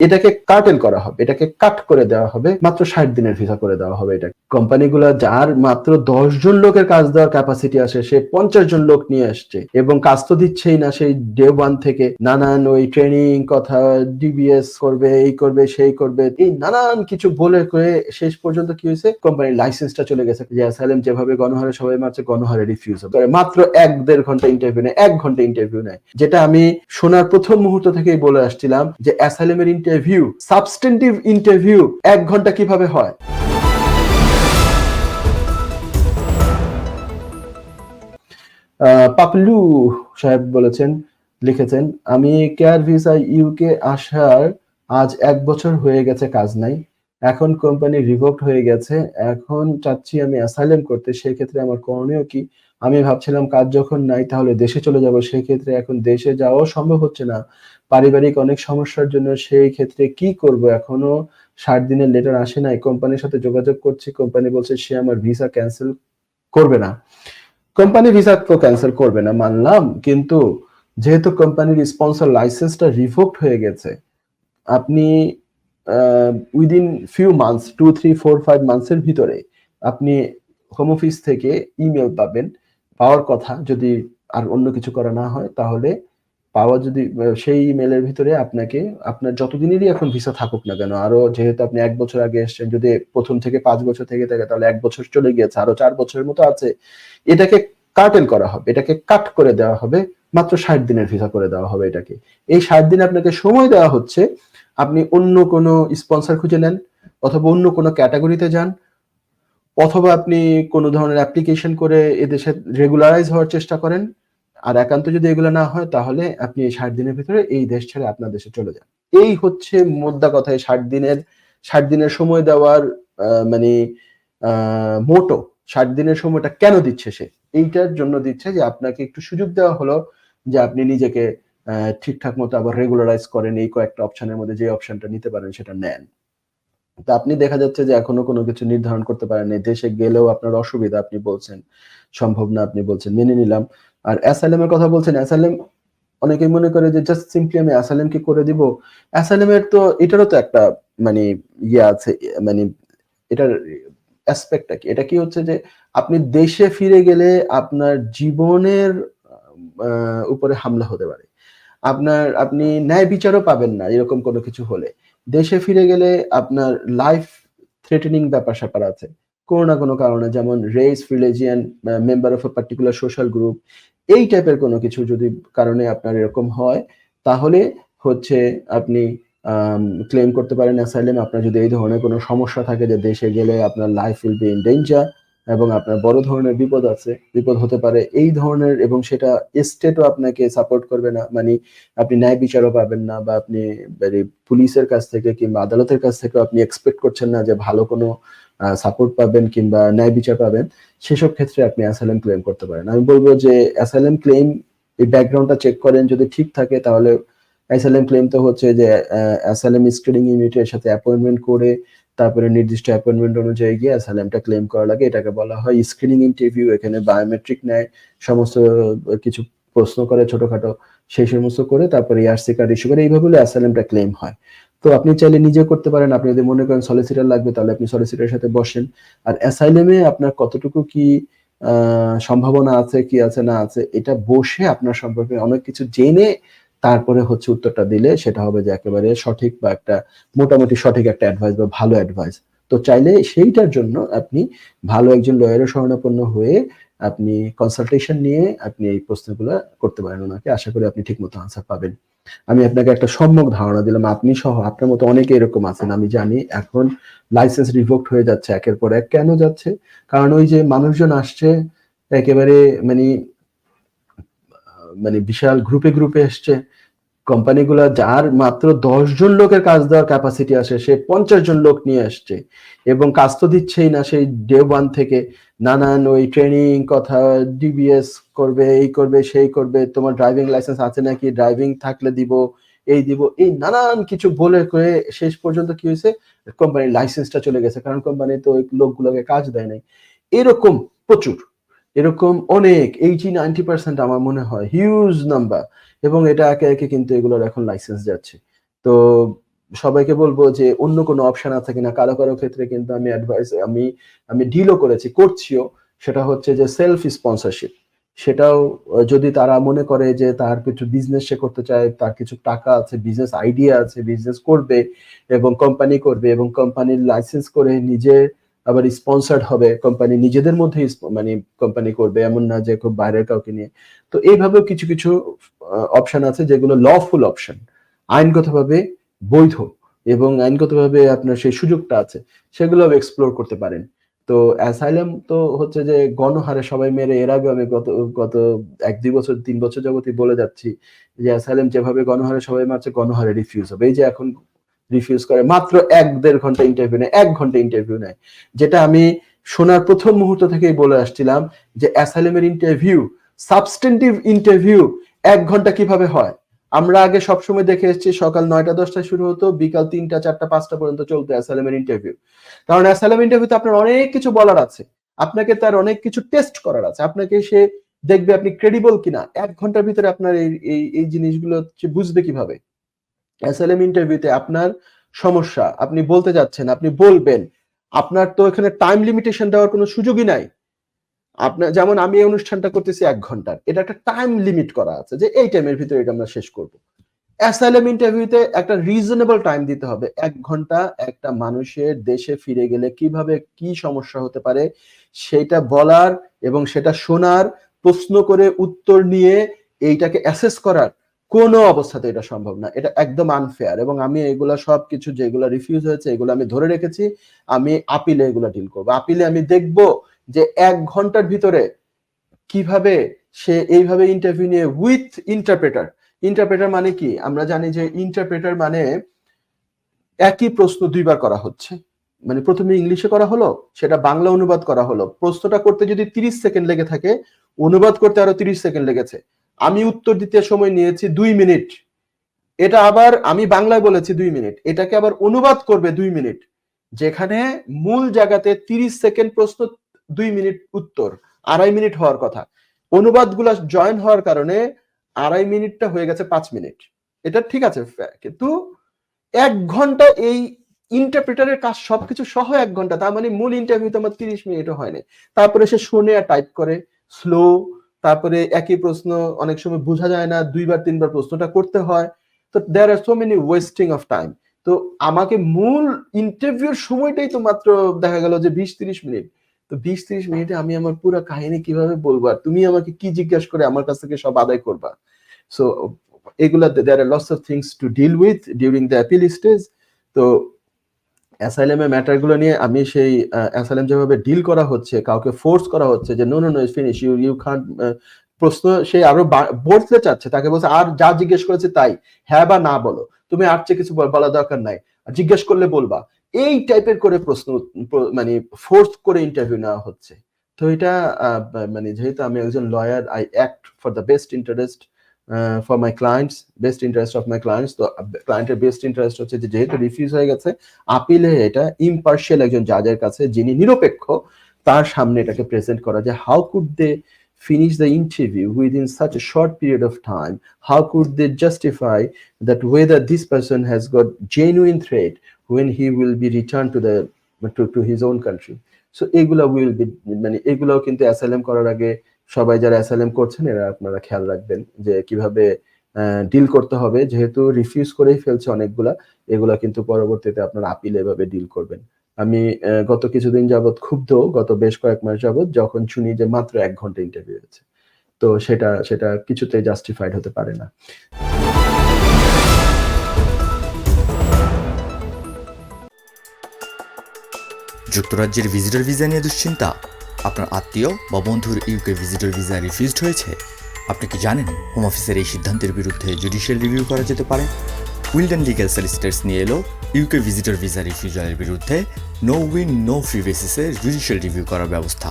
এটাকে কাটেল করা হবে, এটাকে কাট করে দেওয়া হবে, মাত্র ষাট দিনের ভিসা করে দেওয়া হবে এটা কোম্পানিগুলো যার মাত্র দশ জন লোকের কাজ দেওয়ার ক্যাপাসিটি আসে সে পঞ্চাশ জন লোক নিয়ে আসছে এবং কাজ তো দিচ্ছেই না, সেই ডে ওয়ান থেকে নানান ওই ট্রেনিং কথা ডিবিএস করবে, এই করবে, সেই করবে, এই নানান কিছু বলে করে শেষ পর্যন্ত কি হয়েছে? কোম্পানির লাইসেন্সটা চলে গেছে। যে অ্যাসাইলেম যেভাবে গণহারে সবাই মারছে, গণহারে রিফিউজ করে মাত্র এক দেড় ঘণ্টা ইন্টারভিউ নেয়, এক ঘণ্টা ইন্টারভিউ নেয়। যেটা আমি শোনার প্রথম মুহূর্ত থেকেই বলে আসছিলাম যে অ্যাসাইলেমের ইন্টারভিউ সাবস্টেন্টিভ ইন্টারভিউ এক ঘণ্টা কীভাবে হয়? পাপলু সাহেব বলেছেন, লিখেছেন, আমি কেয়ার ভিসা ইউকে আসার আজ এক বছর হয়ে গেছে কাজ নাই। এখন কোম্পানি রিভোক্ট হয়ে গেছে। এখন চাচ্ছি আমি অ্যাসাইলেম করতে। সেই ক্ষেত্রে আমার করণীয় কি? আমি ভাবছিলাম কাজ যখন নাই তাহলে দেশে চলে যাব সেই ক্ষেত্রে এখন দেশে যাওয়াও সম্ভব হচ্ছে না। পারিবারিক অনেক সমস্যার জন্য সেই ক্ষেত্রে কি করব? এখনও ষাট দিনের লেটার আসে নাই। কোম্পানির সাথে যোগাযোগ করছি। কোম্পানি বলছে সে আমার ভিসা ক্যান্সেল করবে না। কোম্পানি ভিসা তো ক্যান্সেল করবে না, মানলাম। কিন্তু যেহেতু কোম্পানির স্পন্সর লাইসেন্সটা রিভোক্ট হয়ে গেছে, আপনি within few months two three four five মান্থসের ভিতরে আপনি হোম অফিস থেকে ইমেল পাবেন। পাওয়ার কথা যদি আর অন্য কিছু করা না হয়, তাহলে পাওয়া যদি, সেই ইমেলের ভিতরে আপনাকে, আপনার যতদিনেরই এখন ভিসা থাকুক না কেন, আরও যেহেতু আপনি এক বছর আগে এসেছেন, যদি প্রথম থেকে পাঁচ বছর থেকে থাকে, তাহলে এক বছর চলে গিয়েছে, আরও চার বছরের মতো আছে, এটাকে কাটেল করা হবে, এটাকে কাট করে দেওয়া হবে, মাত্র ষাট দিনের ভিসা করে দেওয়া হবে এটাকে। এই ষাট দিন আপনাকে সময় দেওয়া হচ্ছে, আপনি অন্য কোনো স্পন্সর খুঁজে নেন, অথবা অন্য কোনো ক্যাটাগরিতে যান অথবা আপনি কোনো ধরনের অ্যাপ্লিকেশন করে এদেশে রেগুলারাইজ হওয়ার চেষ্টা করেন, আর একান্ত যদি এগুলো না হয়, তাহলে আপনি ষাট দিনের ভিতরে এই দেশ ছেড়ে আপনার দেশে চলে যান। এই হচ্ছে মোদ্দা কথা ষাট দিনের ষাট দিনের সময় দেওয়ার মানে মোটো ষাট দিনের সময়টা কেন দিচ্ছে সে? এইটার জন্য দিচ্ছে যে আপনাকে একটু সুযোগ দেওয়া হলো যে আপনি নিজেকে ঠিকঠাক মতো আবার রেগুলারাইজ করেন, এই কয়েকটা অপশনের মধ্যে যে অপশনটা নিতে পারেন সেটা নেন। তা আপনি দেখা যাচ্ছে যে এখনও কোনো কিছু নির্ধারণ করতে পারেন দেশে গেলেও আপনার অসুবিধা আপনি বলছেন। সম্ভব না আপনি বলছেন। মেনে নিলাম। আর অ্যাসাইলেম এর কথা বলছেন অ্যাসাইলেম অনেকেই মনে করে যে জাস্ট সিম্পলি আমি অ্যাসাইলেম কি করে দিব। অ্যাসাইলেমের তো, এটারও তো একটা মানে ইয়ে আছে মানে এটার অ্যাসপেক্টটা কি? এটা কি হচ্ছে যে আপনি দেশে ফিরে গেলে আপনার জীবনের উপরে হামলা হতে পারে। আপনার, আপনি ন্যায় বিচারও পাবেন না এরকম কোনো কিছু হলে। দেশে ফিরে গেলে আপনার লাইফ থ্রেটেনিং ব্যাপার স্যাপার আছে। কোনো না কোনো কারণে, যেমন race religion member of a particular social group এই টাইপের কোনো কিছু যদি কারণে আপনার এরকম হয়, তাহলে হচ্ছে আপনি ক্লেম করতে পারেন অ্যাসাইলেম আপনার যদি এই ধরনের কোনো সমস্যা থাকে যে দেশে গেলে আপনার life will be in danger এবং আপনার বড় ধরনের বিপদ আছে, বিপদ হতে পারে এই ধরনের এবং সেটা স্টেটও আপনাকে সাপোর্ট করবে না। মানে আপনি ন্যায় বিচারও পাবেন না বা আপনি মানে পুলিশের কাছ থেকে কিংবা আদালতের কাছ থেকে আপনি এক্সপেক্ট করছেন না যে ভালো কোনো সাপোর্ট পাবেন কিংবা ন্যায় বিচার পাবেন। সেসব ক্ষেত্রে আপনি অ্যাসাইলেম ক্লেম করতে পারেন। আমি বলব যে অ্যাসাইলেম ক্লেম এই ব্যাকগ্রাউন্ডটা চেক করেন, যদি ঠিক থাকে তাহলে অ্যাসাইলেম ক্লেম তো হচ্ছে যে অ্যাসাইলেম স্ক্রিনিং ইউনিটের সাথে অ্যাপয়েন্টমেন্ট করে তারপরে নির্দিষ্ট অ্যাপয়েন্টমেন্ট অনুযায়ী গিয়ে অ্যাসাইলেমটা ক্লেম করা লাগে। এটাকে বলা হয় স্ক্রিনিং ইন্টারভিউ এখানে বায়োমেট্রিক নেয়, সমস্ত কিছু প্রশ্ন করে ছোটখাটো, সেই সমস্ত করে তারপরে ইয়ারসি কার্ড ইস্যু করে। এইভাবে অ্যাসাইলেমটা ক্লেম হয়। তো আপনি চাইলে নিজে করতে পারেন। আপনি যদি মনে করেন সলিসিটার লাগবে, তাহলে আপনি সলিসিটারের সাথে বসেন। আর অ্যাসাইলেমে আপনার কতটুকু কি সম্ভাবনা আছে, কি আছে, না আছে, এটা বসে আপনার সম্পর্কে অনেক কিছু জেনে তারপরে হচ্ছে উত্তরটা দিলে সেটা হবে যে একেবারে সঠিক বা একটা মোটামুটি সঠিক একটা অ্যাডভাইস বা ভালো অ্যাডভাইস তো চাইলে সেইটার জন্য আপনি ভালো একজন লয়ারের শরণাপন্ন হয়ে আপনি কনসালটেশন নিয়ে আপনি এই প্রশ্নগুলো করতে পারেন ওনাকে। আশা করি আপনি ঠিকমতো আনসার পাবেন। আমি আপনাকে একটা সম্যক ধারণা দিলাম। আপনি সহ আপনার মতো অনেকে এরকম আছেন, আমি জানি। এখন লাইসেন্স রিভোক্ট হয়ে যাচ্ছে, একের পর এক। কেন যাচ্ছে? কারণ ওই যে মানুষজন আসছে, একেবারে মানে মানে বিশাল গ্রুপে গ্রুপে এসছে। কোম্পানিগুলো যার মাত্র দশ জন লোকের কাজ দেওয়ার ক্যাপাসিটি আসে সে পঞ্চাশ জন লোক নিয়ে আসছে এবং কাজ তো দিচ্ছেই না, সেই ডে ওয়ান থেকে নানান ওই ট্রেনিং কথা ডিবিএস করবে, এই করবে, সেই করবে, তোমার ড্রাইভিং লাইসেন্স আছে নাকি ড্রাইভিং থাকলে দিব, এই দিব, এই নানান কিছু বলে করে শেষ পর্যন্ত কি হয়েছে? কোম্পানির লাইসেন্সটা চলে গেছে, কারণ কোম্পানি তো ওই লোকগুলোকে কাজ দেয় নাই। এরকম প্রচুর। এরকম অনেক এইটি নাইনটি পার্সেন্ট আমার মনে হয় হিউজ নাম্বার এবং এটা একে একে কিন্তু এগুলোর এখন লাইসেন্স যাচ্ছে। তো সবাইকে বলব যে অন্য কোনো অপশন আছে কিনা, কারও কারও ক্ষেত্রে কিন্তু আমি অ্যাডভাইস আমি আমি ডিলও করেছি, করছিও, সেটা হচ্ছে যে সেলফ স্পন্সরশিপ সেটাও, যদি তারা মনে করে যে তার কিছু বিজনেস সে করতে চায়, তার কিছু টাকা আছে বিজনেস আইডিয়া আছে বিজনেস করবে এবং কোম্পানি করবে এবং কোম্পানির লাইসেন্স করে নিজে আবার স্পন্সার্ড হবে কোম্পানি নিজেদের মধ্যে মানে কোম্পানি করবে, এমন না যে খুব বাইরের কাউকে নিয়ে। তো এইভাবেও কিছু কিছু অপশন আছে যেগুলো লফুল অপশন আইনগতভাবে বৈধ এবং আইনগতভাবে আপনার সেই সুযোগটা আছে, সেগুলো এক্সপ্লোর করতে পারেন। তো অ্যাসাইলাম তো হচ্ছে যে গণহারে সবাই মেরে, এর আগে আমি গত গত এক, দুই বছর, তিন বছর যাবতই বলে যাচ্ছি যে অ্যাসাইলাম যেভাবে গণহারে সবাই মারছে, গণহারে রিফিউজ হবে। এই যে এখন রিফিউজ করে। মাত্র এক দেড় ঘণ্টা ইন্টারভিউ নেয়, এক ঘণ্টা ইন্টারভিউ নেয়। যেটা আমি শোনার প্রথম মুহূর্ত থেকেই বলে আসছিলাম যে অ্যাসাইলামের ইন্টারভিউ সাবস্টেন্টিভ ইন্টারভিউ এক ঘণ্টা কীভাবে হয়? আমরা আগে সবসময় দেখে এসেছি, সকাল নয়টা, দশটায় শুরু হতো, বিকাল তিনটা, চারটা, পাঁচটা পর্যন্ত চলতো অ্যাসাইলামের ইন্টারভিউ কারণ অ্যাসাইলাম ইন্টারভিউতে আপনার অনেক কিছু বলার আছে। আপনাকে তার অনেক কিছু টেস্ট করার আছে। আপনাকে সে দেখবে আপনি ক্রেডিবল কিনা। এক ঘণ্টার ভিতরে আপনার এই এই জিনিসগুলো হচ্ছে বুঝবে কীভাবে? অ্যাসাইলাম ইন্টারভিউতে আপনার সমস্যা, আপনি বলতে যাচ্ছেন, আপনি বলবেন। আপনার তো এখানে টাইম লিমিটেশন দেওয়ার কোনো সুযোগই নাই। আপনার যেমন আমি এই অনুষ্ঠানটা করতেছি এক ঘণ্টার। এটা একটা টাইম লিমিট করা আছে যে এই টাইমের ভিতরে এটা আমরা শেষ করব। অ্যাসাইলাম ইন্টারভিউতে একটা রিজনেবল টাইম দিতে হবে। এক ঘণ্টা একটা মানুষের দেশে ফিরে গেলে কীভাবে কি সমস্যা হতে পারে সেটা বলার এবং সেটা শোনার, প্রশ্ন করে উত্তর নিয়ে এইটাকে অ্যাসেস করার কোনো অবস্থাতে এটা সম্ভব না। এটা একদম আনফেয়ার এবং আমি এগুলা সব কিছু যেগুলো রিফিউজ হয়েছে, এগুলো আমি ধরে রেখেছি, আমি আপিলে এগুলো ডিল করব। আপিলে আমি দেখব যে এক ঘণ্টার ভিতরে কীভাবে সে এইভাবে ইন্টারভিউ নিয়ে উইথ ইন্টারপ্রেটার ইন্টারপ্রেটার মানে কি? আমরা জানি যে ইন্টারপ্রেটার মানে একই প্রশ্ন দুইবার করা হচ্ছে। মানে প্রথমে ইংলিশে করা হলো, সেটা বাংলা অনুবাদ করা হলো। প্রশ্নটা করতে যদি তিরিশ সেকেন্ড লেগে থাকে, অনুবাদ করতে আরও তিরিশ সেকেন্ড লেগেছে। আমি উত্তর দিতে সময় নিয়েছি দুই মিনিট। এটা আবার আমি বাংলায় বলেছি দুই মিনিট। এটাকে আবার অনুবাদ করবে দুই মিনিট। যেখানে মূল জায়গাতে তিরিশ সেকেন্ড প্রশ্ন, দুই মিনিট উত্তর, আড়াই মিনিট হওয়ার কথা। অনুবাদগুলা জয়েন হওয়ার কারণে আড়াই মিনিটটা হয়ে গেছে পাঁচ মিনিট। এটা ঠিক আছে কিন্তু এক ঘণ্টা এই ইন্টারপ্রেটারের কাজ সবকিছু সহ এক ঘণ্টা, তার মানে মূল ইন্টারভিউ তো আমার তিরিশ মিনিটও হয়নি। তারপরে সে শুনে আর টাইপ করে স্লো তারপরে একই প্রশ্ন অনেক সময় বোঝা যায় না, দুইবার, তিনবার প্রশ্নটা করতে হয়। তো there are so many wasting of time তো আমাকে মূল ইন্টারভিউর সময়টাই তো মাত্র দেখা গেল যে বিশ তিরিশ মিনিট। তো বিশ তিরিশ মিনিটে আমি আমার পুরো কাহিনী কীভাবে বলব আর তুমি আমাকে কি জিজ্ঞাসা করে আমার কাছ থেকে সব আদায় করবা। সো এগুলা there are lots of things to deal with during the appeal stage তো অ্যাসাইলামের ম্যাটারগুলো নিয়ে আমি সেই অ্যাসাইলাম যেভাবে ডিল করা হচ্ছে, কাউকে ফোর্স করা হচ্ছে যে no no no finish you you খান প্রশ্ন সে আরও বলতে চাচ্ছে, তাকে বলছে, আর যা জিজ্ঞেস করেছে তাই হ্যাঁ বা না বলো, তুমি আর চেয়ে কিছু বলা দরকার নাই জিজ্ঞেস করলে বলবা। এই টাইপের করে প্রশ্ন মানে ফোর্স করে ইন্টারভিউ নেওয়া হচ্ছে। তো এটা মানে যেহেতু আমি একজন lawyer I act for the best interest for my clients best interest of my clients তো ক্লায়েন্টের বেস্ট ইন্টারেস্ট হচ্ছে যে যেহেতু রিফিউজ হয়ে গেছে আপিলে এটা ইম্পার্শিয়াল একজন জাজের কাছে যিনি নিরপেক্ষ তার সামনে এটাকে প্রেজেন্ট করা যে how could they finish the interview within such a short period of time how could they justify that whether this person has got genuine threat when he will be returned to the to, to his own country so এগুলা will be মানে এগুলাও কিন্তু asylum করার আগে সবাই যারা asylum করছেন, এরা আপনারা খেয়াল রাখবেন যে কীভাবে ডিল করতে হবে। যেহেতু রিফিউজ করেই ফেলছে অনেকগুলা, এগুলা কিন্তু পরবর্তীতে আপনারা আপিল এভাবে ডিল করবেন। আমি গত কিছুদিন যাবৎ ক্ষুব্ধ, গত বেশ কয়েক মাস যাবৎ যখন শুনি যে মাত্র এক ঘণ্টা ইন্টারভিউ হয়েছে। তো সেটা সেটা কিছুতেই জাস্টিফাইড হতে পারে না। যুক্তরাজ্যের ভিজিটর ভিসা নিয়ে দুশ্চিন্তা। আপনার আত্মীয় বা বন্ধুর ইউকে ভিজিটর ভিসা রিফিউজড হয়েছে? আপনি কি জানেন হোম অফিসের এই সিদ্ধান্তের বিরুদ্ধে জুডিশিয়াল রিভিউ করা যেতে পারে? উইলডেন লিগ্যাল সলিসিটার্স নিয়ে এলো ইউকে ভিজিটর ভিসা রিফিউজালের বিরুদ্ধে নো উইন নো ফি বেসিসে জুডিশিয়াল রিভিউ করার ব্যবস্থা।